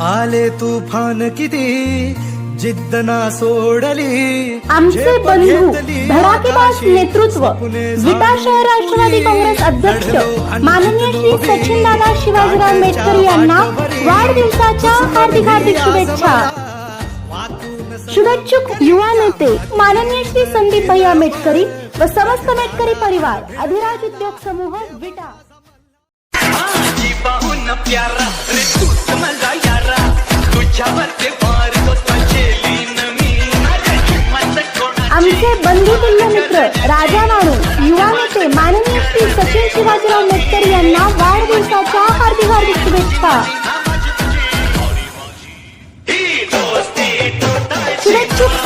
आले तुफान किती? जिद्द ना सोडली. आमचे बंधू धडाकेबाज नेतृत्व विटा शहर राष्ट्रवादी काँग्रेस अध्यक्ष माननीय श्री जिंकलो बी. सचिनदादा शिवाजीराव मेटकर यांना वाढदिवसाच्या हार्दिक हार्दिक शुभेच्छा. शुभेच्छुक युवा नेते माननीय श्री संदीप भैया मेटकरी व समस्त मेटकरी परिवार अधिराज उद्योग समूह विटा. राजा नाणू युवा नेते माननीय श्री सचिन शिवाजीराव मेटकर यांना वाढदिवसाच्या हार्दिक हार्दिक शुभेच्छा. ही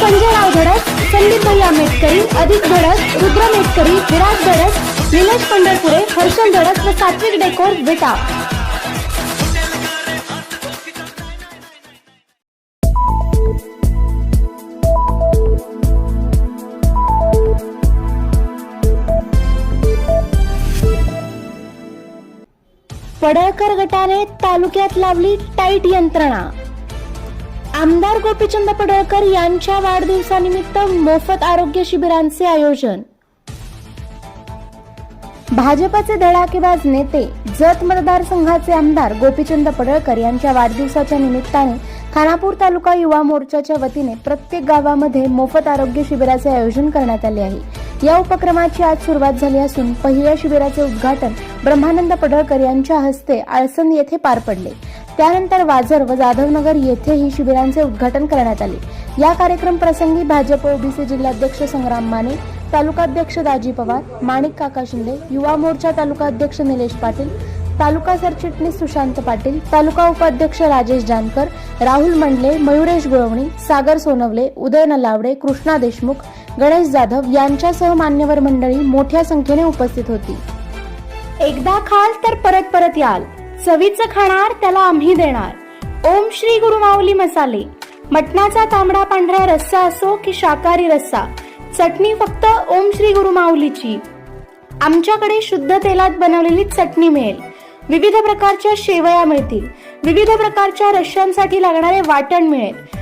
संजय राव शुभेच्छुक संदीप भैया मेटकरी अधिक धडक रुद्र मेटकरी विराज धडक निलेश पंढरपुरे हर्षल धडस व सात्विक डेकोर विटा. पडळकर गटाने तालुक्यात लावली टाईट यंत्रणा. आमदार गोपीचंद पडळकर यांच्या वाढदिवसानिमित्त मोफत आरोग्य शिबिरांचे आयोजन. भाजपचे धडाकेबाज नेते जत मतदारसंघाचे आमदार गोपीचंद पडळकर यांच्या वाढदिवसाच्या निमित्ताने खानापूर तालुका युवा मोर्चाच्या वतीने प्रत्येक गावामध्ये मोफत आरोग्य शिबिराचे आयोजन करण्यात आले आहे. या उपक्रमाची आज सुरुवात झाली असून पहिल्या शिबिराचे उद्घाटन ब्रह्मानंद पडळकर यांच्या हस्ते आळसंद येथे पार पडले. त्यानंतर वाझर व जाधवनगर येथेही शिबिरांचे उद्घाटन करण्यात आले. या कार्यक्रम प्रसंगी भाजप ओबीसी जिल्हाध्यक्ष संग्राम माने तालुकाध्यक्ष दाजी पवार माणिक काका शिंदे युवा मोर्चा तालुकाध्यक्ष निलेश पाटील तालुका सरचिटणीस सुशांत पाटील तालुका उपाध्यक्ष राजेश जानकर राहुल मंडले मयुरेश गुळवणी सागर सोनवले उदय नलावडे कृष्णा देशमुख गणेश जाधव यांच्यासह मान्यवर मंडळी मोठ्या संख्येने उपस्थित होती. एकदा खाल तर परत परत याल. चवीचं खाणार त्याला आम्ही देणार. ओम श्री गुरु माऊली मसाले. मटणाचा तांबडा पांढरा रस्सा असो की शाकाहारी रस्सा. चटणी फक्त ओम श्री गुरु माऊलीची. आमच्याकडे शुद्ध तेलात बनवलेली चटणी मिळेल. विविध प्रकारच्या शेवया मिळतील. विविध प्रकारच्या रश्यांसाठी लागणारे वाटण मिळेल.